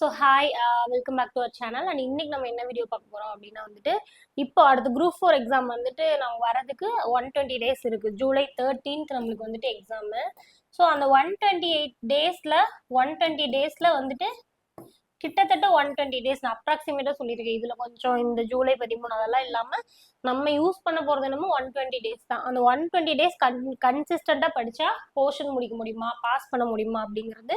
So hi welcome back to our channel and இன்னைக்கு நம்ம என்ன வீடியோ பார்க்க போகிறோம் அப்படின்னா வந்துட்டு இப்போ அடுத்த குரூப் ஃபோர் எக்ஸாம் வந்துட்டு நம்ம வரதுக்கு ஒன் டுவெண்ட்டி டேஸ் இருக்குது ஜூலை தேர்ட்டீன்த் நம்மளுக்கு வந்துட்டு எக்ஸாமு ஸோ அந்த ஒன் டுவெண்ட்டி எயிட் டேஸில் ஒன் டுவெண்ட்டி டேஸில் வந்துட்டு கிட்டத்தட்ட ஒன் டுவெண்ட்டி டேஸ் நான் அப்ராக்சிமேட்டாக சொல்லியிருக்கேன். இதில் கொஞ்சம் இந்த ஜூலை பதிமூணு அதெல்லாம் இல்லாமல் நம்ம யூஸ் பண்ண போகிறது என்னமோ ஒன் டுவெண்ட்டி டேஸ் தான். அந்த ஒன் டுவெண்ட்டி டேஸ் கன் கன்சிஸ்டண்ட்டாக படித்தா போர்ஷன் முடிக்க முடியுமா? பாஸ் பண்ண முடியுமா? அப்படிங்கிறது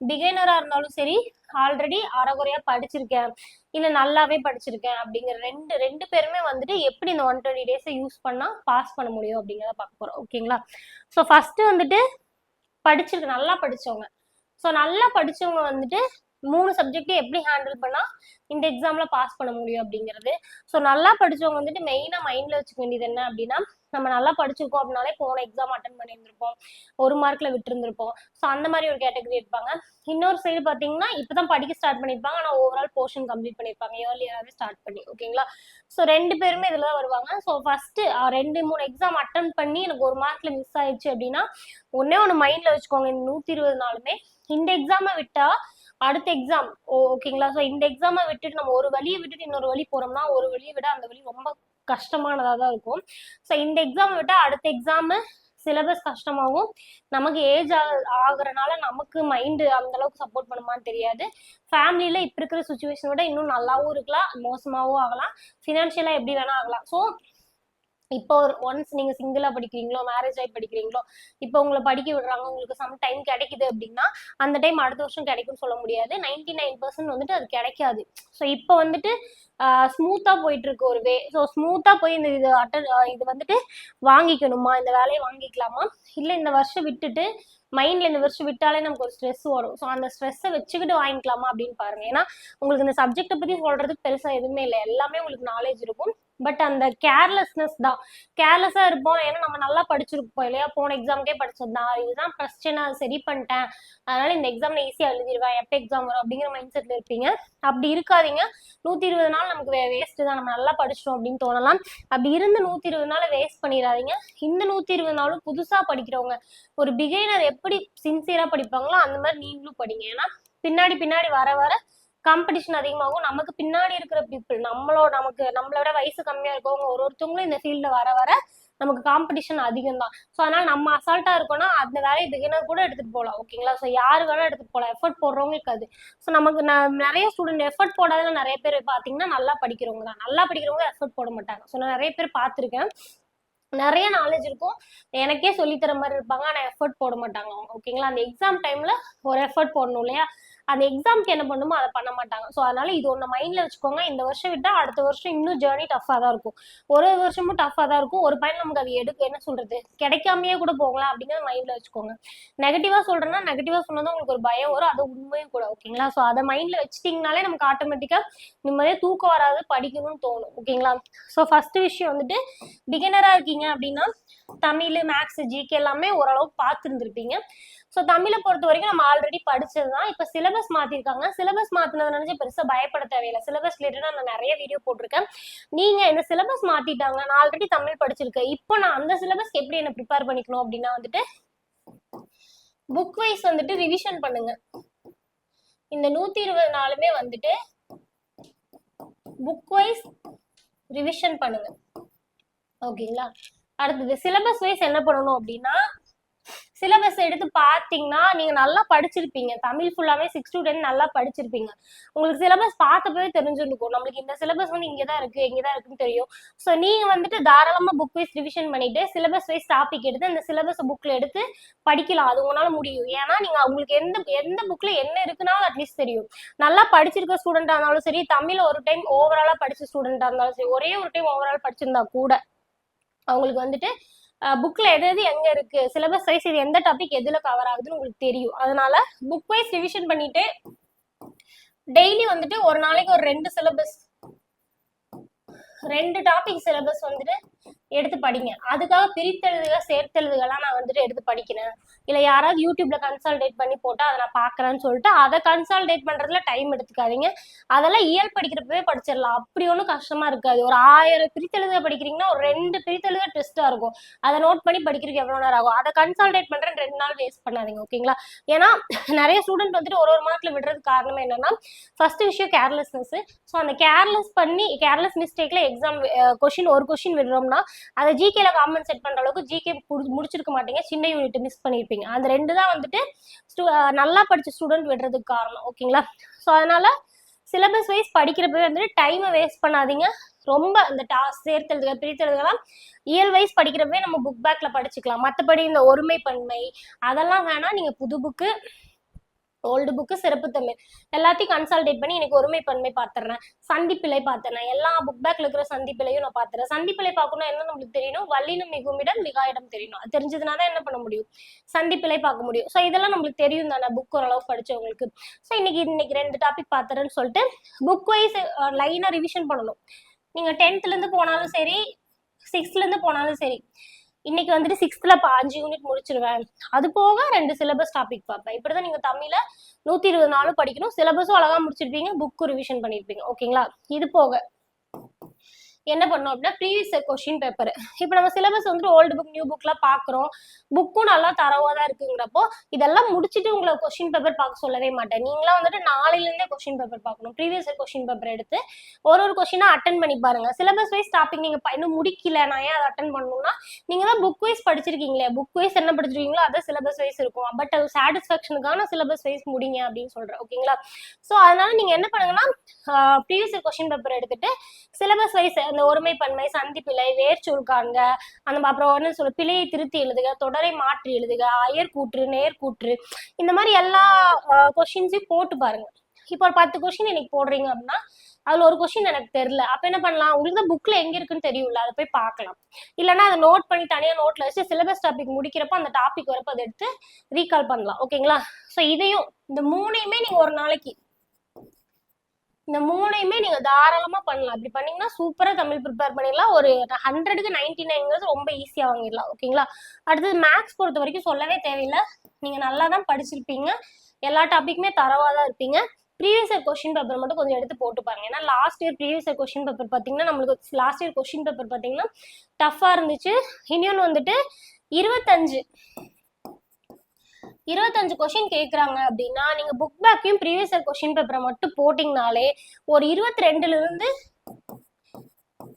பிகைனரா இருந்தாலும் சரி ஆல்ரெடி அறகுறையா படிச்சிருக்கேன். இல்லை நல்லாவே படிச்சிருக்கேன் அப்படிங்கிற ரெண்டு ரெண்டு பேருமே வந்துட்டு எப்படி இந்த ஒன் டுவெண்ட்டி டேஸை யூஸ் பண்ணால் பாஸ் பண்ண முடியும் அப்படிங்கிறத பார்க்க போகிறோம் ஓகேங்களா? ஸோ ஃபர்ஸ்ட் வந்துட்டு படிச்சிருக்கு நல்லா படிச்சவங்க. ஸோ நல்லா படிச்சவங்க வந்துட்டு மூணு சப்ஜெக்டையும் எப்படி ஹேண்டில் பண்ணால் இந்த எக்ஸாமில் பாஸ் பண்ண முடியும் அப்படிங்கிறது. ஸோ நல்லா படிச்சவங்க வந்துட்டு மெயினாக மைண்டில் வச்சுக்க வேண்டியது என்ன அப்படின்னா நம்ம நல்லா படிச்சிருக்கோம் அப்படின்னாலே போன எக்ஸாம் அட்டன் பண்ணியிருந்திருப்போம். ஒரு மார்க்ல விட்டுருந்துருப்போம். ஸோ அந்த மாதிரி ஒரு கேட்டகரி இருப்பாங்க இன்னொரு சைடு பார்த்தீங்கன்னா இப்போதான் படிக்க ஸ்டார்ட் பண்ணியிருப்பாங்க. ஆனால் ஓவரால் போர்ஷன் கம்ப்ளீட் பண்ணியிருப்பாங்க. ஏர்லியராகவே ஸ்டார்ட் பண்ணி ஓகேங்களா ஸோ ரெண்டு பேருமே இதில் தான் வருவாங்க. ஸோ ஃபர்ஸ்ட் ரெண்டு மூணு எக்ஸாம் அட்டன் பண்ணி எனக்கு ஒரு மார்க்கில் மிஸ் ஆயிடுச்சு அப்படின்னா ஒன்னே ஒன்று மைண்ட்ல வச்சுக்கோங்க. இந்த நூற்றி இருபது நாளுமே இந்த எக்ஸாமை விட்டா அடுத்த எக்ஸாம் ஓகேங்களா ஸோ இந்த எக்ஸாமை விட்டுட்டு நம்ம ஒரு வழியை விட்டுட்டு இன்னொரு வழி போறோம்னா ஒரு வழியை விட அந்த வழி ரொம்ப கஷ்டமானதாக தான் இருக்கும். ஸோ இந்த எக்ஸாமை விட்டால் அடுத்த எக்ஸாமு சிலபஸ் கஷ்டமாகவும் நமக்கு ஏஜ் ஆகுறனால நமக்கு மைண்டு அந்த அளவுக்கு சப்போர்ட் பண்ணுமான்னு தெரியாது. ஃபேமிலியில இப்போ இருக்கிற சுச்சுவேஷன் விட இன்னும் நல்லாவும் இருக்கலாம் மோசமாகவும் ஆகலாம். ஃபினான்ஷியலாக எப்படி வேணா ஆகலாம். ஸோ இப்போ ஒன்ஸ் நீங்க சிங்கிளா படிக்கிறீங்களோ மேரேஜ் ஆகி படிக்கிறீங்களோ இப்போ உங்களை படிக்க விடுறாங்க உங்களுக்கு சம் டைம் கிடைக்குது அப்படின்னா அந்த டைம் அடுத்த வருஷம் கிடைக்கும்னு சொல்ல முடியாது. நைன்டி நைன் பர்சன்ட் வந்துட்டு அது கிடைக்காது. ஸோ இப்போ வந்துட்டு ஸ்மூத்தா போயிட்டு இருக்கு ஒரு வே ஸோ ஸ்மூத்தா போய் இந்த இது அட்டன் இது வந்துட்டு வாங்கிக்கணுமா? இந்த வேலையை வாங்கிக்கலாமா? இல்லை இந்த வருஷம் விட்டுட்டு மைண்ட்ல இந்த வருஷம் விட்டாலே நமக்கு ஒரு ஸ்ட்ரெஸ் வரும். ஸோ அந்த ஸ்ட்ரெஸ்ஸை வச்சுக்கிட்டு வாங்கிக்கலாமா அப்படின்னு பாருங்க. ஏன்னா உங்களுக்கு இந்த சப்ஜெக்டை பத்தி சொல்றதுக்கு பெருசா எதுவுமே இல்லை. எல்லாமே உங்களுக்கு நாலேஜ் இருக்கும். பட் அந்த கேர்லெஸ்னஸ் தான். கேர்லெஸ்ஸா இருப்போம். ஏன்னா நம்ம நல்லா படிச்சிருப்போம் இல்லையா? போன எக்ஸாம்க்கே படிச்சது தான் இதுதான் பிரச்சனை சரி பண்ணிட்டேன். அதனால இந்த எக்ஸாம்ல ஈஸியா எழுதிடுவேன் எப்போ எக்ஸாம் வரும் அப்படிங்கிற மைண்ட் செட்ல இருப்பீங்க. அப்படி இருக்காதீங்க. நூத்தி இருபது நாள் நமக்கு வேஸ்ட் தான். நம்ம நல்லா படிச்சிட்டோம் அப்படின்னு தோணலாம். அப்படி இருந்து நூத்தி இருபது நாள் வேஸ்ட் பண்ணிடாதீங்க. இந்த நூத்தி இருபது நாளும் புதுசா படிக்கிறவங்க ஒரு பிகைனர் எப்படி சின்சியரா படிப்பாங்களோ அந்த மாதிரி நீங்களும் படிங்க. ஏன்னா பின்னாடி பின்னாடி வர வர காம்படிஷன் அதிகமாகும். நமக்கு பின்னாடி இருக்கிற பீப்புள் நம்மளோட நமக்கு நம்மளோட வயசு கம்மியா இருக்கவங்க ஒரு ஒருத்தவங்களும் இந்த ஃபீல்ட்ல வர வர நமக்கு காம்படிஷன் அதிகம் தான் ஸோ அதனால நம்ம அசால்ட்டா இருக்கோம்னா அந்த வேலையை பிகினர் கூட எடுத்துட்டு போகலாம். ஓகேங்களா ஸோ யாரு வேணா எடுத்துட்டு போகலாம். எஃபர்ட் போடுறவங்களுக்கு அது. ஸோ நமக்கு நிறைய ஸ்டூடெண்ட் எஃபர்ட் போடாத நிறைய பேர் பார்த்தீங்கன்னா நல்லா படிக்கிறவங்க தான். நல்லா படிக்கிறவங்க எஃபர்ட் போட மாட்டாங்க. ஸோ நான் நிறைய பேர் பார்த்துருக்கேன் நிறைய நாலேஜ் இருக்கும். எனக்கே சொல்லித்தர மாதிரி இருப்பாங்க. ஆனால் எஃபர்ட் போட மாட்டாங்க அவங்க. ஓகேங்களா அந்த எக்ஸாம் டைம்ல ஒரு எஃபர்ட் போடணும் இல்லையா? அந்த எக்ஸாம்க்கு என்ன பண்ணுமோ அதை பண்ண மாட்டாங்க. ஸோ அதனால இது ஒன்று மைண்ட்ல வச்சுக்கோங்க. இந்த வருஷம் விட்டா அடுத்த வருஷம் இன்னும் ஜேர்னி டஃப்பாக தான் இருக்கும். ஒரு ஒரு வருஷமும் டஃப்பாக தான் இருக்கும். ஒரு பையன் நமக்கு அது எடுக்க என்ன சொல்றது? கிடைக்காமையே கூட போகலாம் அப்படிங்கிற மைண்ட்ல வச்சுக்கோங்க. நெகட்டிவா சொல்றேன்னா நெகட்டிவா சொன்னதும் உங்களுக்கு ஒரு பயம் வரும். அது உண்மையும் கூட ஓகேங்களா ஸோ அதை மைண்ட்ல வச்சிட்டிங்கனாலே நமக்கு ஆட்டோமேட்டிக்கா நிம்மதியாக தூக்கம் வராது படிக்கணும்னு தோணும் ஓகேங்களா ஸோ ஃபர்ஸ்ட் விஷயம் வந்துட்டு பிகினரா இருக்கீங்க அப்படின்னா தமிழ் மேக்ஸ் ஜிகே எல்லாமே ஓரளவுக்கு பார்த்துருந்துருப்பீங்க. ஸோ தமிழை பொறுத்த வரைக்கும் நம்ம ஆல்ரெடி படிச்சது தான் இப்போ சிலபஸ் மாற்றிருக்காங்க சிலபஸ் மாத்தினது நினச்சி பெருசாக பயப்பட தேவையில்லை. சிலபஸ் ரிலேட்டடா நான் நிறைய வீடியோ போட்டிருக்கேன். நீங்கள் இந்த சிலபஸ் மாற்றிட்டாங்க நான் ஆல்ரெடி தமிழ் படிச்சிருக்கேன். இப்போ நான் அந்த சிலபஸ்க்கு எப்படி என்ன ப்ரிப்பேர் பண்ணிக்கணும் அப்படின்னா வந்துட்டு புக் வைஸ் வந்துட்டு ரிவிஷன் பண்ணுங்க. இந்த நூற்றி இருபது நாளுமே வந்துட்டு புக் வைஸ் ரிவிஷன் பண்ணுங்க. ஓகேங்களா அடுத்தது சிலபஸ் வைஸ் என்ன பண்ணணும் அப்படின்னா சிலபஸ் எடுத்து பார்த்தீங்கன்னா நீங்க நல்லா படிச்சிருப்பீங்க. தமிழ் ஃபுல்லாவே சிக்ஸ் டு டென் நல்லா படிச்சிருப்பீங்க. உங்களுக்கு சிலபஸ் பார்த்தப்பவே தெரிஞ்சிருக்கும். நம்மளுக்கு இந்த சிலபஸ் வந்து இங்கே தான் இருக்கு இங்கே தான் இருக்குன்னு தெரியும். ஸோ நீங்க வந்துட்டு தாராளமா புக் வைஸ் ரிவிஷன் பண்ணிட்டு சிலபஸ் வைஸ் டாபிக் எடுத்து அந்த சிலபஸ் புக்ல எடுத்து படிக்கலாம். அது உங்களால முடியும். ஏன்னா நீங்க உங்களுக்கு எந்த எந்த புக்ல என்ன இருக்குன்னா அட்லீஸ்ட் தெரியும். நல்லா படிச்சிருக்க ஸ்டூடெண்டா இருந்தாலும் சரி தமிழ் ஒரு டைம் ஓவராலா படிச்ச ஸ்டூடெண்டா இருந்தாலும் சரி ஒரே ஒரு டைம் ஓவரால் படிச்சிருந்தா கூட அவங்களுக்கு வந்துட்டு புக்ல எது எது எங்க இருக்கு? சிலபஸ் வைஸ் இது எந்த டாபிக் எதுல கவர் ஆகுதுன்னு உங்களுக்கு தெரியும். அதனால புக் வைஸ் ரிவிஷன் பண்ணிட்டு டெய்லி வந்துட்டு ஒரு நாளைக்கு ஒரு ரெண்டு சிலபஸ் ரெண்டு டாபிக் சிலபஸ் வந்துட்டு எடுத்து படிங்க. அதுக்காக பிரித்தெழுதுக சேர்த்தெழுதுகள்லாம் நான் வந்துட்டு எடுத்து படிக்கிறேன். இல்லை யாராவது யூடியூப்ல கன்சால்டேட் பண்ணி போட்டால் அதை நான் பார்க்குறேன்னு சொல்லிட்டு அதை கன்சால்டேட் பண்ணுறதுல டைம் எடுத்துக்காதீங்க. அதெல்லாம் இயல் படிக்கிறப்பவே படிச்சிடலாம். அப்படி ஒன்றும் கஷ்டமா இருக்காது. ஒரு ஆயிரம் பிரித்தெழுத படிக்கிறீங்கன்னா ஒரு ரெண்டு பிரித்தெழுத டெஸ்ட்டாக இருக்கும். அதை நோட் பண்ணி படிக்கிறதுக்கு எவ்வளோ நேரம் ஆகும்? அதை கன்சால்டேட் பண்ணுறேன் ரெண்டு நாள் வேஸ்ட் பண்ணாதீங்க ஓகேங்களா ஏன்னா நிறைய ஸ்டூடெண்ட் வந்துட்டு ஒரு ஒரு மாதத்தில் விடுறதுக்கு காரணம் என்னன்னா ஃபர்ஸ்ட் விஷயம் கேர்லெஸ்னஸ் ஸோ அந்த கேர்லெஸ் பண்ணி கேர்லெஸ் மிஸ்டேக்ல எக்ஸாம் கொஷின் ஒரு கொஷின் விடுறோம்னா அதை ஜிகேல காம்பன்சேட் செட் பண்ற அளவுக்கு ஜிகே முடிச்சிருக்க மாட்டீங்க. சின்ன யூனிட் மிஸ் பண்ணியிருப்பீங்க அந்த ரெண்டு தான் வந்துட்டு நல்லா படிச்ச ஸ்டூடெண்ட் விடுறதுக்கு காரணம். ஓகேங்களா ஸோ அதனால சிலபஸ் வைஸ் படிக்கிறப்பவே வந்துட்டு டைமை வேஸ்ட் பண்ணாதீங்க. ரொம்ப இந்த டாஸ் சேர்த்தெழுதுக பிரித்தெழுதுகலாம் இயல் வைஸ் படிக்கிறப்பவே நம்ம புக் பேக்கில் படிச்சுக்கலாம். மற்றபடி இந்த ஒருமை பன்மை அதெல்லாம் வேணால் நீங்கள் புது புக்கு ஓல்டு புக்கு சிறப்பு தமிழ். எல்லாத்தையும் கன்சல்டேட் பண்ணி எனக்கு ஒருமை பன்மை பார்த்துறேன் சந்திப்பிலை பார்த்துறேன் எல்லா புக் பேக்ல இருக்கிற சந்திப்பிலையும் நான் பார்த்துறேன் சந்திப்பிலை பார்க்கணும் என்ன நம்மளுக்கு தெரியணும்? வல்லினம் மிகுமிடம் மிகாயிடம் தெரியணும். அது தெரிஞ்சதுனா தான் என்ன பண்ண முடியும்? சந்திப்பிலை பார்க்க முடியும். ஸோ இதெல்லாம் நம்மளுக்கு தெரியும் தானே புக் ஓரளவு படிச்சவங்களுக்கு. ஸோ இன்னைக்கு இன்னைக்கு ரெண்டு டாபிக் பார்த்துறேன்னு சொல்லிட்டு புக் வைஸ் லைனாக ரிவிஷன் பண்ணணும். நீங்க டென்த்ல இருந்து போனாலும் சரி சிக்ஸ்த்ல இருந்து போனாலும் சரி இன்னைக்கு வந்துட்டு சிக்ஸ்த்ல அஞ்சு யூனிட் முடிச்சிருவேன். அது போக ரெண்டு சிலபஸ் டாபிக் பார்ப்பேன். இப்படிதான் நீங்க தமிழை நூத்தி இருபது நாளும் படிக்கணும். சிலபஸும் அழகா முடிச்சிருப்பீங்க புக்கு ரிவிஷன் பண்ணிருப்பீங்க. ஓகேங்களா இது போக என்ன பண்ணோம் அப்படின்னா ப்ரீவியஸ் கொஸ்டின் பேப்பர் இப்போ நம்ம சிலபஸ் வந்துட்டு ஓல்டு புக் நியூ புக்லாம் பார்க்குறோம் புக்கும் நல்லா தரவாக தான் இருக்குங்கிறப்போ இதெல்லாம் முடிச்சுட்டு உங்களை கொஸ்டின் பேப்பர் பார்க்க சொல்லவே மாட்டேன். நீங்களாம் வந்துட்டு நாளையிலேருந்தே கொஸ்டின் பேப்பர் பார்க்கணும். ப்ரீவியஸ் கொஸ்டின் பேப்பர் எடுத்து ஒரு ஒரு கொஸ்டினா அட்டன் பண்ணி பாருங்க. சிலபஸ் வைஸ் டாபிக் நீங்கள் இன்னும் முடிக்கல நான் ஏன் அதை அட்டன் பண்ணணும்னா நீங்கள் தான் புக் வைஸ் படிச்சிருக்கீங்களே. புக் வைஸ் என்ன படிச்சிருக்கீங்களோ அது சிலபஸ் வைஸ் இருக்கும். பட் அது சாட்டிஸ்ஃபேக்ஷனுக்கான சிலபஸ் வைஸ் முடிங்க அப்படின்னு சொல்கிறேன் ஓகேங்களா ஸோ அதனால நீங்கள் என்ன பண்ணுங்கன்னா ப்ரீவியஸ் கொஸ்டின் பேப்பர் எடுத்துட்டு சிலபஸ் வைஸ் அந்த ஒருமை பன்மை சந்திப்பிழை வேர் சுருக்காங்க அந்த அப்புறம் என்ன சொல்ல பிழையை திருத்தி எழுதுக தொடரை மாற்றி எழுதுக அயர்கூற்று நேர்கூற்று இந்த மாதிரி எல்லா கொஸ்டின்ஸையும் போட்டு பாருங்க. இப்போ ஒரு பத்து கொஸ்டின் இன்னைக்கு போடுறீங்க அப்படின்னா அதுல ஒரு கொஸ்டின் எனக்கு தெரியல. அப்ப என்ன பண்ணலாம்? உங்களுக்கு தான் புக்ல எங்க இருக்குன்னு தெரியும்ல அதை போய் பார்க்கலாம். இல்லைன்னா அதை நோட் பண்ணி தனியா நோட்ல வச்சு சிலபஸ் டாபிக் முடிக்கிறப்ப அந்த டாபிக் வரப்ப அதை எடுத்து ரீகால் பண்ணலாம். ஓகேங்களா ஸோ இதையும் இந்த மூணையுமே நீங்க ஒரு நாளைக்கு இந்த மூணையுமே நீங்க தாராளமா பண்ணலாம். அப்படி பண்ணீங்கன்னா சூப்பரா தமிழ் ப்ரிப்பேர் பண்ணிடலாம். ஒரு ஹண்ட்ரடுக்கு நைன்டி நைன்ங்கிறது ரொம்ப ஈஸியா வாங்கிடலாம். ஓகேங்களா அடுத்தது மேக்ஸ் பொறுத்த வரைக்கும் சொல்லவே தேவையில்லை. நீங்க நல்லா தான் படிச்சிருப்பீங்க. எல்லா டாபிக்குமே தரவா தான் இருப்பீங்க. ப்ரீவியஸ் இயர் கொஸ்டின் பேப்பர் மட்டும் கொஞ்சம் எடுத்து போட்டு பாருங்க. ஏன்னா last year previous year question paper பார்த்தீங்கன்னா நம்மளுக்கு லாஸ்ட் இயர் கொஸ்டின் பேப்பர் பார்த்தீங்கன்னா டஃப்பாக இருந்துச்சு. இன்னொன்று வந்துட்டு இருபத்தஞ்சு. இருபத்தஞ்சு கொஷின் கேட்குறாங்க அப்படின்னா நீங்கள் புக் பேக்கையும் ப்ரீவியஸ் இயர் கொஷின் பேப்பரை மட்டும் போட்டிங்கனாலே ஒரு இருபத்தி ரெண்டுலேருந்து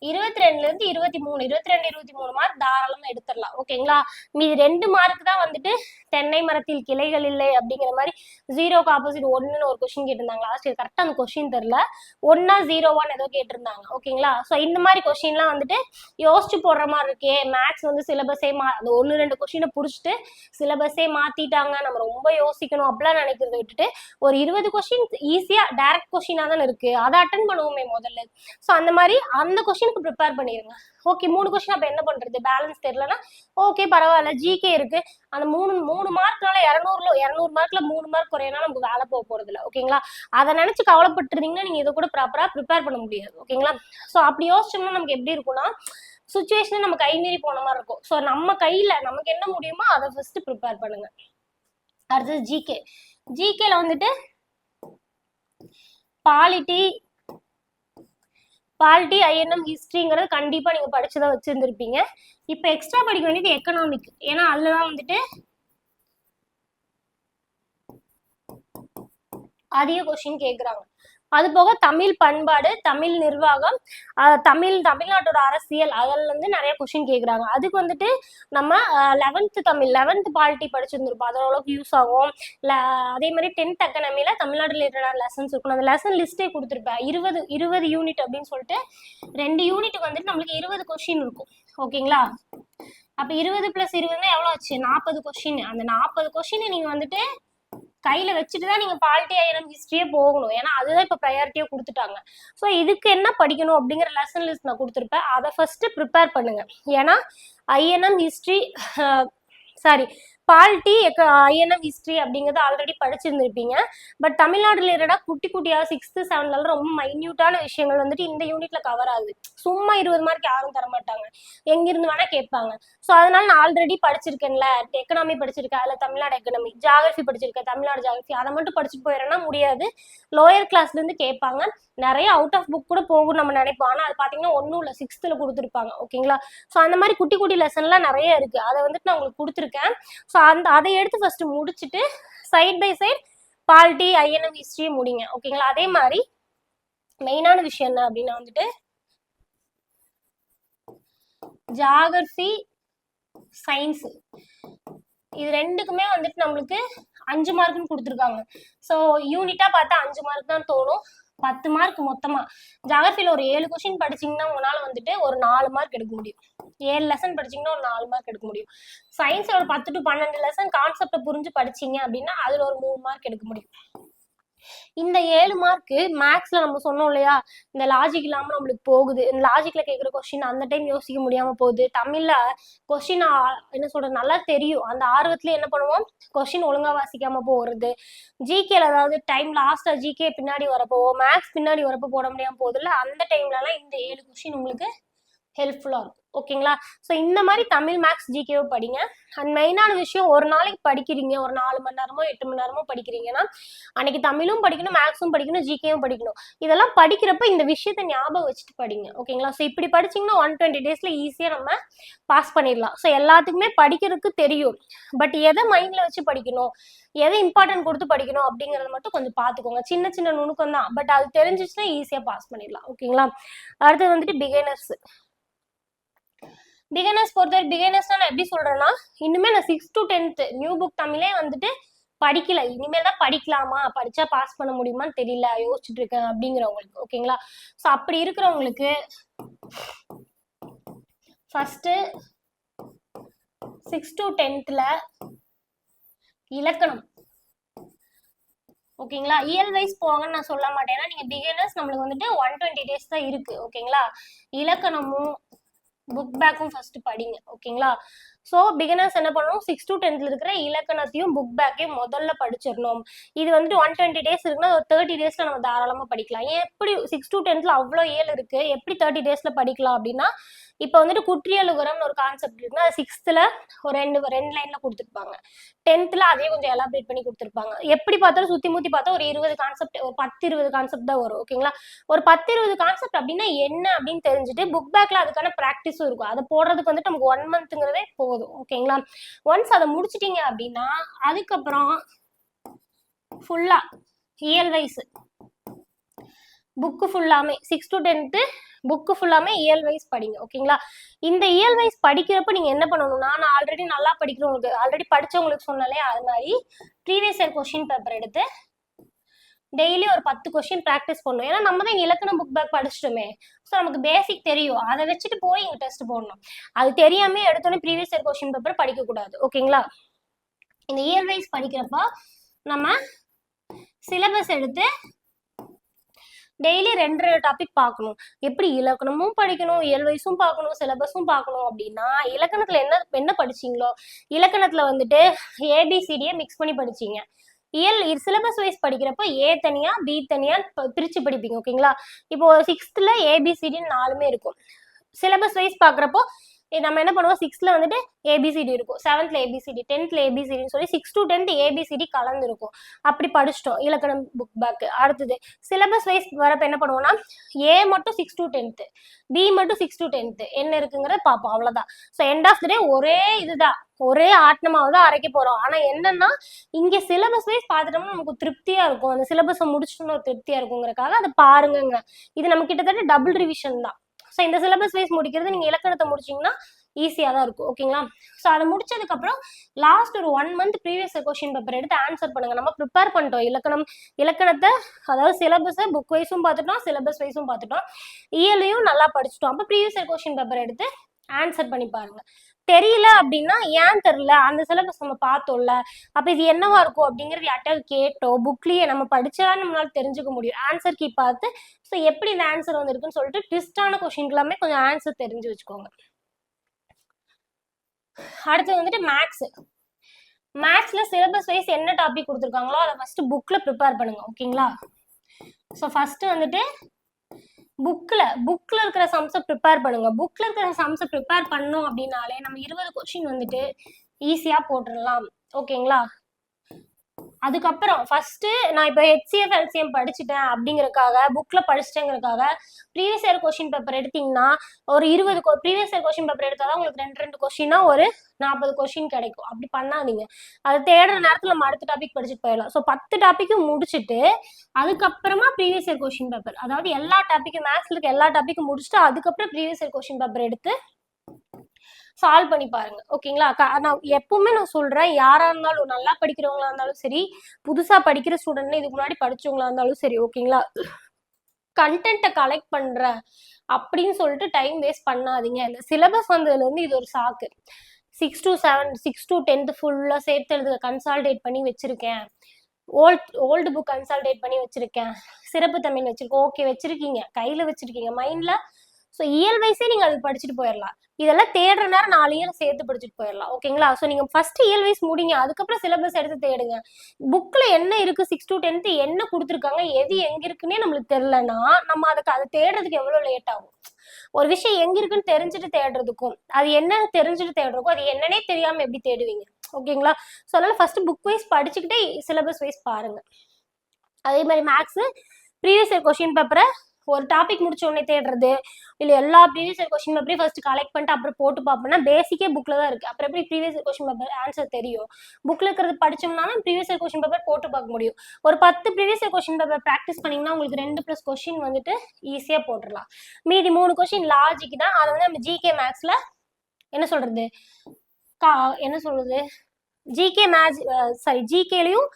இருபத்தி ரெண்டுல இருந்து இருபத்தி மூணு இருபத்தி ரெண்டு இருபத்தி மூணு மார்க் தாராளமா எடுத்துடலாம். ஓகேங்களா மீதி ரெண்டு மார்க் தான் வந்துட்டு தென்னை மரத்தில் கிளைகள் இல்லை அப்படிங்கிற மாதிரி ஜீரோக்கு ஆப்போசிட் ஒன்னுன்னு ஒரு கொஸ்டின் கேட்டிருந்தாங்க லாஸ்ட் இயர் கரெக்டாக அந்த கொஸ்டின் தெரியல. ஒன்னா ஜீரோவான்னு ஏதோ கேட்டிருந்தாங்க. ஓகேங்களா ஸோ இந்த மாதிரி கொஸ்டின்லாம் வந்துட்டு யோசிச்சு போடுற மாதிரி இருக்கே. மேக்ஸ் வந்து சிலபஸே மா அந்த ஒன்று ரெண்டு கொஸ்டினை பிடிச்சிட்டு சிலபஸே மாத்திட்டாங்க. நம்ம ரொம்ப யோசிக்கணும் அப்படிலாம் நினைக்கிறத விட்டுட்டு ஒரு இருபது கொஸ்டின் ஈஸியா டைரக்ட் கொஸ்டினா தானே இருக்கு. அதை அட்டன் பண்ணுவோமே முதல்ல. ஸோ அந்த மாதிரி அந்த கொஸ்டினுக்கு ப்ரிப்பேர் பண்ணிருங்க. ஓகே மூணு கொஸ்டின் அப்போ என்ன பண்றது? பேலன்ஸ் தெரிலன்னா ஓகே பரவாயில்ல ஜிகே இருக்கு. அந்த மூணு மூணு மார்க்னால இரநூறுல இரநூறு மார்க்கில் மூணு மார்க் குறையினா நமக்கு வேலை போக போகிறது இல்லை ஓகேங்களா அதை நினச்சி கவலைப்பட்டுருந்தீங்கன்னா நீங்கள் இதை கூட ப்ராப்பராக ப்ரிப்பேர் பண்ண முடியாது ஓகேங்களா ஸோ அப்படி யோசிச்சோம்னா நமக்கு எப்படி இருக்கும்னா சுச்சுவேஷன் நம்ம கை மீறி போன மாதிரி இருக்கும். ஸோ நம்ம கையில் நமக்கு என்ன முடியுமோ அதை ஃபஸ்ட்டு ப்ரிப்பேர் பண்ணுங்க. அடுத்தது ஜிகே ஜிகேல வந்துட்டு பாலிட்டி பால்டி ஐஎன்எம் ஹிஸ்ட்ரிங்கிறது நீங்கள் நீங்க படிச்சுதான் வச்சுருந்துருப்பீங்க. இப்போ எக்ஸ்ட்ரா படிக்க வேண்டியது எக்கனாமிக் ஏன்னா அதில் தான் வந்துட்டு அதிக கொஸ்டின் கேட்குறாங்க அது போக தமிழ் பண்பாடு தமிழ் நிர்வாகம் தமிழ் தமிழ்நாட்டோட அரசியல் அதில் இருந்து நிறைய கொஷின் கேட்குறாங்க அதுக்கு வந்துட்டு நம்ம லெவன்த்து தமிழ் லெவன்த் பாலிட்டி படிச்சிருந்திருப்போம். அதோட அளவுக்கு யூஸ் ஆகும். ல- அதே மாதிரி டென்த் அக்கனமில தமிழ்நாடு ரிலேட்டடான லெசன்ஸ் இருக்கும். அந்த லெசன் லிஸ்ட்டே கொடுத்துருப்பேன். இருபது இருபது யூனிட் அப்படின்னு சொல்லிட்டு ரெண்டு யூனிட்டுக்கு வந்துட்டு நம்மளுக்கு இருபது கொஷின் இருக்கும். ஓகேங்களா? அப்ப இருபது பிளஸ் இருபதுனா எவ்வளவு ஆச்சு? நாற்பது கொஸ்டின் அந்த நாற்பது கொஸ்டினை நீங்க வந்துட்டு கையில வச்சுட்டு தான் நீங்க பாலிட்டி ஐஎன்எம் ஹிஸ்டரியே போகணும். ஏன்னா அதுதான் இப்ப ப்ரையாரிட்டியா கொடுத்துட்டாங்க. ஸோ இதுக்கு என்ன படிக்கணும் அப்படிங்கிற லெசன் லிஸ்ட் நான் கொடுத்துருப்பேன். அதை ஃபர்ஸ்ட் ப்ரிப்பேர் பண்ணுங்க. ஏன்னா INM history sorry polity INM history அப்படிங்கிறது ஆல்ரெடி படிச்சிருந்திருப்பீங்க. பட் தமிழ்நாடு ரிலேட்டடாக குட்டி குட்டியாக சிக்ஸ்த்து செவன்த்ல ரொம்ப மைன்யூட்டான விஷயங்கள் வந்துட்டு இந்த யூனிட்ல கவர் ஆகுது. சும்மா இருபது மார்க் யாரும் தர மாட்டாங்க எங்கிருந்து வேணா கேட்பாங்க. ஸோ அதனால நான் ஆல்ரெடி படிச்சிருக்கேன்ல. எக்கனாமி படிச்சிருக்கேன். அதில் தமிழ்நாடு எக்கனாமி ஜாகிரபி படிச்சிருக்கேன். தமிழ்நாடு ஜாகிரபி அதை மட்டும் படிச்சுட்டு போயிடறேன்னா முடியாது. லோயர் கிளாஸ்லேருந்து கேட்பாங்க. நிறைய அவுட் ஆஃப் புக் கூட போகும் நம்ம நினைப்போம். ஆனால் அது பார்த்தீங்கன்னா ஒன்றும் இல்லை. சிக்ஸ்த்தில் கொடுத்துருப்பாங்க. ஓகேங்களா ஸோ அந்த மாதிரி குட்டி குட்டி லெசன்லாம் நிறைய இருக்கு. அதை வந்துட்டு நான் உங்களுக்கு கொடுத்துருக்கேன். ஸோ அந்த அதை எடுத்து ஃபர்ஸ்ட் முடிச்சுட்டு side by side polity INM history முடிங்க. ஓகேங்களா அதே மாதிரி மெயினான விஷயம் என்ன அப்படின்னா வந்துட்டு ஜாகிரபி சயின்ஸ் இது ரெண்டுக்குமே வந்துட்டு நம்மளுக்கு அஞ்சு மார்க்குன்னு கொடுத்துருக்காங்க. ஸோ யூனிட்டா பார்த்தா அஞ்சு மார்க் தான் தோணும். பத்து மார்க் மொத்தமா. ஜாகிரபியில் ஒரு ஏழு கொஸ்டின் படிச்சீங்கன்னா உங்களால வந்துட்டு ஒரு நாலு மார்க் எடுக்க முடியும். ஏழு லெசன் படிச்சீங்கன்னா ஒரு நாலு மார்க் எடுக்க முடியும். சயின்ஸ்ல ஒரு பத்து டு பன்னெண்டு லெசன் கான்செப்டை புரிஞ்சு படிச்சீங்க அப்படின்னா அதுல ஒரு மூணு மார்க் எடுக்க முடியும். இந்த ஏழு மார்க்கு மேக்ஸ்ல நம்ம சொன்னோம் இல்லையா? இந்த லாஜிக் இல்லாம நம்மளுக்கு போகுது. இந்த லாஜிக்ல கேட்குற கொஸ்டின் அந்த டைம் யோசிக்க முடியாம போகுது. தமிழ்ல கொஸ்டின் என்ன சொல்றது நல்லா தெரியும். அந்த ஆர்வத்துல என்ன பண்ணுவோம்? கொஸ்டின் ஒழுங்கா வாசிக்காம போறது. ஜிகேல அதாவது டைம் லாஸ்டா ஜிகே பின்னாடி வரப்போ மேக்ஸ் பின்னாடி வரப்போ போட முடியாம போகுதுல்ல? அந்த டைம்லலாம் இந்த ஏழு கொஸ்டின் உங்களுக்கு ஹெல்ப்ஃபுல்லாக இருக்கும். ஓகேங்களா ஸோ இந்த மாதிரி தமிழ் மேக்ஸ் ஜிகேவை படிங்க. அண்ட் மெயினான விஷயம் ஒரு நாளைக்கு படிக்கிறீங்க. ஒரு நாலு மணி நேரமோ எட்டு மணி நேரமோ படிக்கிறீங்கன்னா அன்னைக்கு தமிழும் படிக்கணும் மேக்ஸும் படிக்கணும் ஜிகேவும் படிக்கணும். இதெல்லாம் படிக்கிறப்ப இந்த விஷயத்தை ஞாபகம் வச்சுட்டு படிங்க. ஓகேங்களா ஸோ இப்படி படிச்சிங்கன்னா ஒன் டுவெண்ட்டி டேஸில் ஈஸியாக நம்ம பாஸ் பண்ணிடலாம். ஸோ எல்லாத்துக்குமே படிக்கிறதுக்கு தெரியும். பட் எதை மைண்டில் வச்சு படிக்கணும்? எதை இம்பார்ட்டன்ட் கொடுத்து படிக்கணும்? அப்படிங்கிறத மட்டும் கொஞ்சம் பார்த்துக்கோங்க சின்ன சின்ன நுணுக்கம் தான் பட் அது தெரிஞ்சிச்சுன்னா ஈஸியாக பாஸ் பண்ணிடலாம். ஓகேங்களா அடுத்தது வந்துட்டு பிகைனர்ஸ் பிகினர்ஸ் பொறுத்தவரை பிகினர்ஸ் நான் எப்படி சொல்றேன்னா இன்னுமே நான் six to tenth new book தமிழே வந்துட்டு படிக்கல. இனிமேல் தான் படிக்கலாமா? படிச்சா பாஸ் பண்ண முடியுமான்னு தெரியல. யோசிச்சுட்டு இருக்கேன் அப்படிங்கிறவங்களுக்கு ஓகேங்களா ஸோ அப்படி இருக்கிறவங்களுக்கு ஃபர்ஸ்ட் சிக்ஸ் டு டென்த்ல இலக்கணம். ஓகேங்களா இயல் வைஸ் போவாங்கன்னு நான் சொல்ல மாட்டேன். ஏன்னா நீங்க பிகினர்ஸ் நம்மளுக்கு வந்துட்டு ஒன் டுவெண்ட்டி டேஸ் தான் இருக்கு. ஓகேங்களா இலக்கணமும் புக் பேக்கும் ஃபர்ஸ்ட் படிங்க ஓகேங்களா ஸோ பிகினர்ஸ் என்ன பண்ணணும்? சிக்ஸ் டு டென்த்தில் இருக்கிற இலக்கணத்தையும் புக் பேக்கையும் முதல்ல படிச்சிடணும். இது வந்துட்டு ஒன் டுவெண்ட்டி டேஸ் இருக்குன்னா ஒரு தேர்ட்டி டேஸில் நம்ம தாராளமாக படிக்கலாம். ஏன் எப்படி சிக்ஸ் டு டென்த்தில் அவ்வளோ ஏழு இருக்குது எப்படி தேர்ட்டி டேஸில் படிக்கலாம் அப்படின்னா இப்போ வந்துட்டு குற்றியலுகரம்னு ஒரு கான்செப்ட் இருக்குன்னா அது சிக்ஸ்த்தில் ஒரு ரெண்டு ரெண்டு லைனில் கொடுத்துருப்பாங்க. டென்த்தில் அதே கொஞ்சம் எலாபரேட் பண்ணி கொடுத்துருப்பாங்க. எப்படி பார்த்தாலும் சுற்றி முற்றி பார்த்தா ஒரு இருபது கான்செப்ட் ஒரு பத்து இருபது கான்செப்ட் தான் வரும் ஓகேங்களா ஒரு பத்து இருபது கான்செப்ட் அப்படின்னா என்ன அப்படின்னு தெரிஞ்சுட்டு புக் பேக்கில் அதுக்கான ப்ராக்டிஸும் இருக்கும். அதை போடுறதுக்கு வந்துட்டு நமக்கு ஒன் மந்த்துங்கிறதே போதும். ஓகேங்களா ஒன்ஸ் அதை முடிச்சிட்டீங்க அப்படின்னா அதுக்கப்புறம் ஃபுல்லா இயல் வைஸ் புக்கு ஃபுல்லாமே சிக்ஸ் டு டென்த்து புக்கு ஃபுல்லாமே இயல் வைஸ் படிங்க ஓகேங்களா இந்த இயல் வைஸ் படிக்கிறப்ப நீங்க என்ன பண்ணணும்னா நான் ஆல்ரெடி நல்லா படிக்கிறவங்களுக்கு ஆல்ரெடி படிச்சவங்களுக்கு சொன்னாலே அது மாதிரி ப்ரீவியஸ் இயர் கொஸ்டின் பேப்பர் எடுத்து டெய்லி ஒரு பத்து கொஸ்டின் ப்ராக்டிஸ் பண்ணணும். ஏன்னா நம்ம தான் இலக்கணம் புக் பேக் படிச்சிட்டோமே. ஸோ நமக்கு பேசிக் தெரியும். அதை வச்சுட்டு போய் இங்கே டெஸ்ட் போடணும். அது தெரியாம எடுத்தோடனே ப்ரீவியஸ் இயர் கொஸ்டின் பேப்பர் படிக்கக்கூடாது. ஓகேங்களா இந்த இயர் வைஸ் படிக்கிறப்ப நம்ம சிலபஸ் எடுத்து டெய்லி ரெண்டு ரெண்டு டாபிக் பார்க்கணும். எப்படி இலக்கணமும் படிக்கணும் இயல் வயசும் பார்க்கணும் சிலபஸும் பார்க்கணும் அப்படின்னா இலக்கணத்துல என்ன என்ன படிச்சீங்களோ? இலக்கணத்துல வந்துட்டு ஏபிசிடியை மிக்ஸ் பண்ணி படிச்சீங்க. இயல் சிலபஸ் வைஸ் படிக்கிறப்ப ஏ தனியா பி தனியா பிரிச்சு படிப்பீங்க ஓகேங்களா இப்போ சிக்ஸ்த்ல ஏபிசிடின்னு நாலுமே இருக்கும். சிலபஸ் வைஸ் பாக்குறப்போ நம்ம என்ன பண்ணுவோம்? சிக்ஸ்த்ல வந்துட்டு ஏபிசிடி இருக்கும். செவன்த்ல ஏபிசிடி டென்த்ல ஏபிசிடின்னு சொல்லி சிக்ஸ் டு டென்த் ஏபிசிடி கலந்து இருக்கும் அப்படி படிச்சிட்டோம். இலக்கணம் புக் பேக்கு அடுத்தது சிலபஸ் வைஸ் வரப்ப என்ன பண்ணுவோம்னா ஏ மட்டும் சிக்ஸ் டு டென்த்து பி மட்டும் சிக்ஸ் டு டென்த்து என்ன இருக்குங்கிறத பார்ப்போம். அவ்வளோதான் so end of the day ஒரே இதுதான். ஒரே ஆட்டமாவை தான் அரைக்க போகிறோம் ஆனால் என்னன்னா இங்கே சிலபஸ் வைஸ் பார்த்துட்டோம்னா நமக்கு திருப்தியாக இருக்கும். அந்த சிலபஸை முடிச்சுட்டோம்னு ஒரு திருப்தியாக இருக்குங்கிறக்காக அதை பாருங்கங்க. இது நம்ம கிட்டத்தட்ட டபுள் ரிவிஷன் தான். ஸோ இந்த சிலபஸ் வைஸ் முடிக்கிறது நீங்க இலக்கணத்தை முடிச்சீங்கன்னா ஈஸியாக தான் இருக்கும். ஓகேங்களா ஸோ அதை முடிச்சதுக்கு அப்புறம் லாஸ்ட் ஒரு one month previous question paper எடுத்து ஆன்சர் பண்ணுங்க. நம்ம ப்ரிப்பேர் பண்ணிட்டோம். இலக்கணம் இலக்கணத்தை அதாவது சிலபஸை புக் வைஸும் பார்த்துட்டோம் சிலபஸ் வைஸும் பார்த்துட்டோம். இயலையும் நல்லா படிச்சிட்டோம். அப்போ ப்ரீவியஸ் கொஸ்டின் பேப்பர் எடுத்து ஆன்சர் பண்ணி பாருங்க. தெரியல அப்படின்னா ஏன் தெரியல? அந்த சிலபஸ் நம்ம பார்த்தோம்ல. அப்ப இது என்னவா இருக்கும் அப்படிங்கறது யார்ட்டாவது கேட்டோ புக்லயே நம்ம படிச்சா நம்மளால தெரிஞ்சுக்க முடியும். ஆன்சர் கீ பார்த்து ஸோ எப்படி இந்த ஆன்சர் வந்திருக்குன்னு சொல்லிட்டு ட்விஸ்டான கொஸ்டின் எல்லாமே கொஞ்சம் ஆன்சர் தெரிஞ்சு வச்சுக்கோங்க. அடுத்து வந்துட்டு மேக்ஸ் மேக்ஸ்ல சிலபஸ் வைஸ் என்ன டாபிக் கொடுத்துருக்காங்களோ அதை ஃபர்ஸ்ட் புக்ல ப்ரிப்பேர் பண்ணுங்க. ஓகேங்களா ஸோ ஃபர்ஸ்ட் வந்துட்டு புக்கில் புக்கில் இருக்கிற சம்ஸை ப்ரிப்பேர் பண்ணுங்க. புக்கில் இருக்கிற சம்ஸை ப்ரிப்பேர் பண்ணோம் அப்படின்னாலே நம்ம இருபது கொஷின் வந்துட்டு ஈஸியாக போட்டுடலாம். ஓகேங்களா அதுக்கப்புறம் ஃபர்ஸ்ட் நான் இப்போ ஹெச்சிஎஃப் எல்சிஎம் படிச்சுட்டேன் அப்படிங்கறக்காக புக்ல படிச்சிட்டேங்கிறதுக்காக ப்ரீவியஸ் இயர் கொஸ்டின் பேப்பர் எடுத்தீங்கன்னா ஒரு இருபது ப்ரீவியஸ் இயர் கொஸ்டின் பேப்பர் எடுத்தாதான் உங்களுக்கு ரெண்டு ரெண்டு கொஸ்டினா ஒரு நாற்பது கொஸ்டின் கிடைக்கும். அப்படி பண்ணாதீங்க. அதை தேடுற நேரத்தில் நம்ம அடுத்த டாபிக் படிச்சுட்டு போயிடலாம். ஸோ பத்து டாப்பிக்கும் முடிச்சுட்டு அதுக்கப்புறமா ப்ரீவியஸ் இயர் கொஸ்டின் பேப்பர் அதாவது எல்லா டாப்பிக்கும் மேக்ஸ்ல இருக்க எல்லா டாப்பிக்கும் முடிச்சுட்டு அதுக்கப்புறம் ப்ரீவியஸ் இயர் கொஸ்டின் பேப்பர் எடுத்து சால்வ் பண்ணி பாருங்க. ஓகேங்களா? நான் எப்பவுமே நான் சொல்றேன் யாரா இருந்தாலும் நல்லா படிக்கிறவங்களா இருந்தாலும் சரி புதுசா படிக்கிற ஸ்டூடெண்ட் இதுக்கு முன்னாடி படிச்சவங்களா இருந்தாலும் சரி ஓகேங்களா? கண்டென்ட்டை கலெக்ட் பண்றேன் அப்படின்னு சொல்லிட்டு டைம் வேஸ்ட் பண்ணாதீங்க. இந்த சிலபஸ் வந்ததுல இருந்து இது ஒரு சாக்கு. Six to seven six to tenth ஃபுல்லாக சேர்த்து எழுத கன்சால்டேட் பண்ணி வச்சிருக்கேன். ஓல்ட் ஓல்டு புக் கன்சால்டேட் பண்ணி வச்சிருக்கேன். சிறப்பு தமிழ் வச்சிருக்கேன். ஓகே வச்சிருக்கீங்க. கையில வச்சிருக்கீங்க. மைண்ட்ல ஸோ இயல் வைஸே நீங்க அது படிச்சுட்டு போயிடலாம் இதெல்லாம் தேடுற நேரம் நாலு இயல் சேர்த்து படிச்சுட்டு போயிடலாம் ஓகேங்களா ஸோ நீங்க ஃபர்ஸ்ட் இயல் வைஸ் முடிங்க. அதுக்கப்புறம் சிலபஸ் எடுத்து தேடுங்க. புக்ல என்ன இருக்கு? சிக்ஸ் டு டென்த் என்ன கொடுத்துருக்காங்க? எது எங்க இருக்குன்னே நம்மளுக்கு தெரிலனா நம்ம அதுக்கு அதை தேடுறதுக்கு எவ்வளவு லேட் ஆகும்? ஒரு விஷயம் எங்க இருக்குன்னு தெரிஞ்சுட்டு தேடுறதுக்கும் அது என்ன தெரிஞ்சுட்டு தேடுறதுக்கும் அது என்னன்னே தெரியாம எப்படி தேடுவீங்க? ஓகேங்களா ஸோ அதனால ஃபர்ஸ்ட் புக் வைஸ் படிச்சுக்கிட்டே சிலபஸ் வைஸ் பாருங்க. அதே மாதிரி மேக்ஸ் ப்ரீவியஸ் இயர் கொஸ்டின் பேப்பரை ஒரு டாபிக் முடிச்ச உடனே தேடுறது இல்லை எல்லா ப்ரீவியஸ் இயர் கொஸ்டின் பேப்பரையும் ஃபர்ஸ்ட் கலெக்ட் பண்ணிட்டு அப்புறம் போட்டு பார்ப்போம்னா பேசிக்கே புக்கில் தான் இருக்கு. அப்புறம் எப்படி previous year question paper answer தெரியும்? புக்கில் இருக்கிறது படிச்சோம்னாலும் ப்ரீவியஸ் இயர் கொஸ்டின் பேப்பர் போட்டு பார்க்க முடியும். ஒரு பத்து previous year question paper practice பண்ணிங்கன்னா உங்களுக்கு ரெண்டு ப்ளஸ் கொஸ்டின் வந்துட்டு ஈஸியாக போட்டுடலாம். மீதி மூணு கொஸ்டின் லாஜிக் தான். அதை வந்து நம்ம ஜிகே மேக்ஸில் என்ன சொல்கிறது கா என்ன சொல்கிறது ஜிகே மேஜ் சாரி ஜிகேலையும்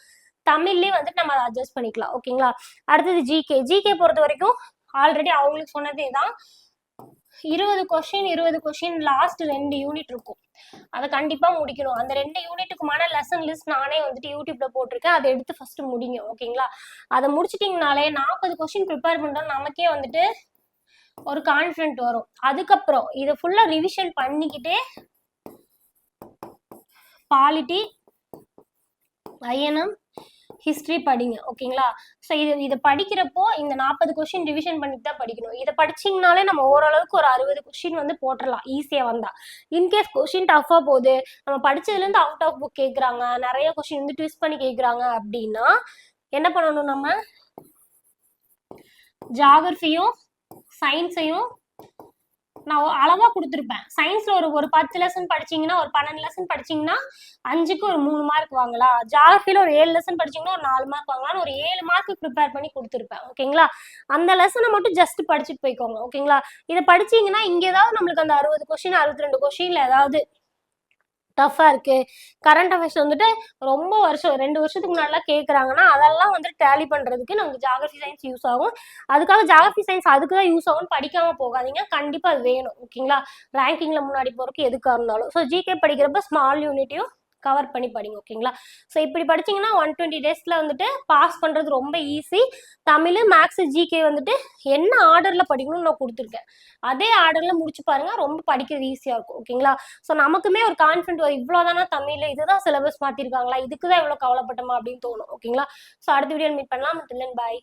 தமிழ்லயும் வந்துட்டு நம்ம அதை அட்ஜஸ்ட் பண்ணிக்கலாம். ஓகேங்களா அடுத்தது ஜிகே ஜிகே பொறுத்த வரைக்கும் ஆல்ரெடி அவங்களுக்கு சொன்னதே தான் இருபது கொஸ்டின் இருபது கொஸ்டின் லாஸ்ட் ரெண்டு யூனிட் இருக்கும். அதை கண்டிப்பா முடிக்கணும். அந்த ரெண்டு யூனிட்டுக்குமான லெசன் லிஸ்ட் நானே வந்துட்டு யூடியூப்ல போட்டிருக்கேன். அதை எடுத்து ஃபர்ஸ்ட் முடிங்க ஓகேங்களா அதை முடிச்சிட்டிங்கனாலே நாற்பது கொஸ்டின் ப்ரிப்பேர் பண்றோம். நமக்கே வந்துட்டு ஒரு கான்ஃபிடென்ட் வரும். அதுக்கப்புறம் இதை ஃபுல்லா ரிவிஷன் பண்ணிக்கிட்டே பாலிட்டி ஐயனம் ஹிஸ்ட்ரி படிங்க ஓகேங்களா ஸோ இது இதை படிக்கிறப்போ இந்த நாற்பது கொஸ்டின் ரிவிஷன் பண்ணிட்டு தான் படிக்கணும். இதை படிச்சிங்கனாலே நம்ம ஓரளவுக்கு ஒரு அறுபது கொஸ்டின் வந்து போட்டுடலாம் ஈஸியாக வந்தால் இன்கேஸ் கொஸ்டின் டஃபாக போகுது நம்ம படிச்சதுலேருந்து அவுட் ஆஃப் புக் கேட்குறாங்க நிறைய கொஸ்டின் வந்து ட்விஸ்ட் பண்ணி கேட்குறாங்க அப்படின்னா என்ன பண்ணணும் நம்ம? ஜாகிரஃபியும் சயின்ஸையும் நான் அளவா கொடுத்துருப்பேன். சயின்ஸ்ல ஒரு ஒரு பத்து லெசன் படிச்சீங்கன்னா ஒரு பன்னெண்டு லெசன் படிச்சீங்கன்னா அஞ்சுக்கு ஒரு மூணு மார்க் வாங்கலாம் ஜாகிரபில ஒரு ஏழு லெசன் படிச்சீங்கன்னா ஒரு நாலு மார்க் வாங்கலாம் ஒரு ஏழு மார்க் ப்ரிப்பேர் பண்ணி கொடுத்துருப்பேன். ஓகேங்களா அந்த லெசனை மட்டும் ஜஸ்ட் படிச்சுட்டு போய்க்கோங்க. ஓகேங்களா இதை படிச்சீங்கன்னா இங்க ஏதாவது நம்மளுக்கு அந்த அறுபது கொஸ்டின் அறுபத்தி ரெண்டு கொஸ்டின்ல ஏதாவது டஃப்பாக இருக்கு. கரண்ட் அஃபேர்ஸ் வந்துட்டு ரொம்ப வருஷம் ரெண்டு வருஷத்துக்கு முன்னாடிலாம் கேட்குறாங்கன்னா அதெல்லாம் வந்துட்டு டேலி பண்றதுக்கு நமக்கு ஜாகிரபி சயின்ஸ் யூஸ் ஆகும். அதுக்காக ஜாகிரபி சயின்ஸ் அதுக்கு தான் யூஸ் ஆகும் படிக்காம போகாதீங்க. கண்டிப்பா அது வேணும். ஓகேங்களா ரேங்கிங்ல முன்னாடி போறதுக்கு எதுக்காக இருந்தாலும். ஸோ ஜிகே படிக்கிறப்ப ஸ்மால் யூனிட்டையும் கவர் பண்ணி படிங்க ஓகேங்களா ஸோ இப்படி படிச்சீங்கன்னா ஒன் டுவெண்ட்டி டேஸ்ல வந்துட்டு பாஸ் பண்றது ரொம்ப ஈஸி தமிழ் மேக்ஸ் ஜிகே வந்துட்டு என்ன ஆர்டர்ல படிக்கணும்னு நான் கொடுத்துருக்கேன். அதே ஆர்டர்ல முடிச்சு பாருங்க ரொம்ப படிக்கிறது ஈஸியா இருக்கும் ஓகேங்களா ஸோ நமக்குமே ஒரு கான்ஃபிடென்ட் வரும் இவ்வளோதானா தமிழ்ல இதுதான் சிலபஸ் மாத்திருக்காங்களா? இதுக்கு தான் இவ்வளோ கவலைப்பட்டோமா? அப்படின்னு தோணும் ஓகேங்களா ஸோ அடுத்த வீடியோ மீட் பண்ணலாம். Till then bye